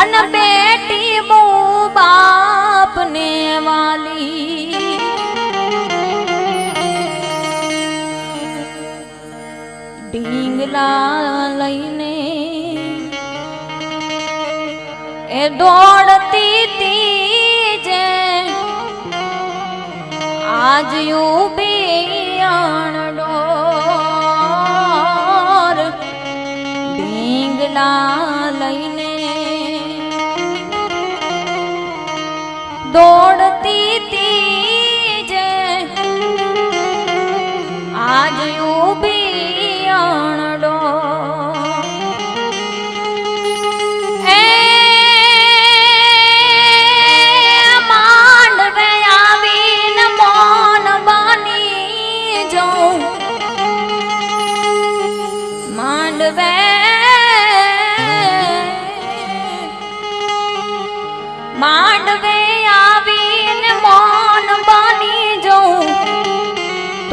અન બેટી મો બાપને વાલી. ડીંગલા લઈને એ દોડતી તી જે આજ ઊભી ડોર. ઢીંગલા દોડતી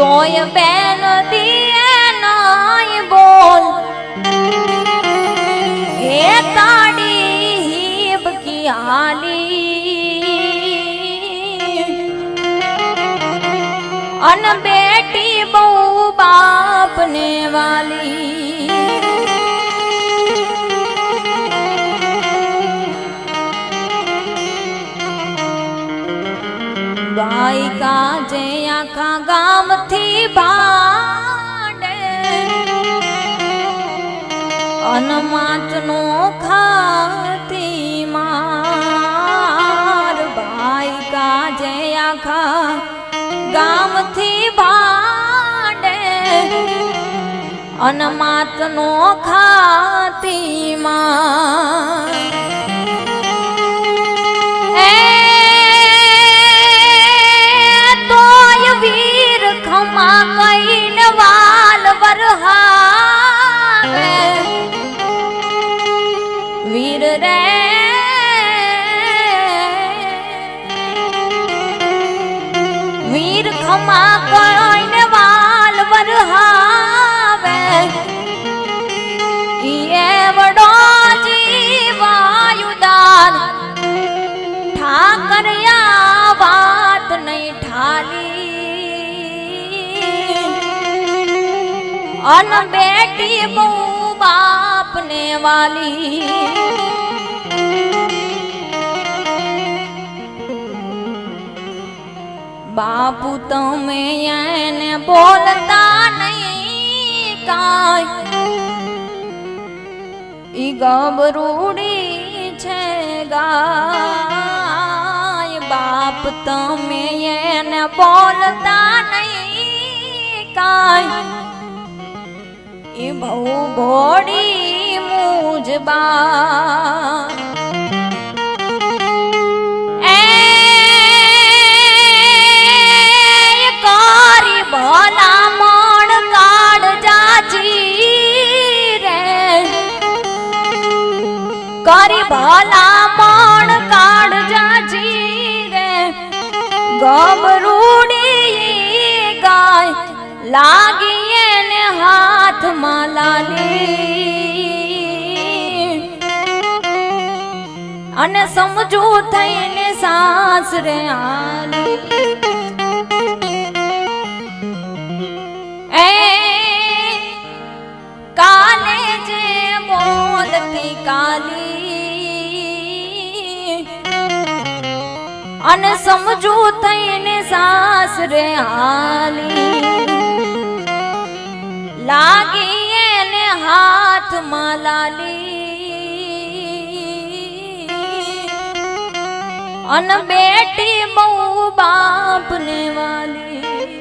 તોય બેન દીએ નાય બોલ. એ તાડી હીબ કી હાલી અન બેટી બહુ બાપને વાલી. ગાયિકા જે આખા ગામથી ભાડે અનમાતનો ખાતી માર. ગાયિકા જે આખા ગામથી ભાડે અનમાતનો ખાતી માર. અન બેટી બહુ બાપને વાલી. બાપુ તમે એને બોલતા નહીં કાય ઈ ગબરૂડી છે ગાય. બાપ તમે એને બોલતા નહીં કાય બહુ ભોળી મુજબા કરી ભલા મણ કાઢ જાજી રે. ગબરૂડી ગાય લાગી હાથમાં લાલી અને સમજુ થઈને સાસરે આલી। એ કાલે જે બોલતી કાલી। અને સમજુ થઈને સાસરે આલી। લાગી એને હાથમાં લાલી અન બેટી બહુ બાપને વાલી.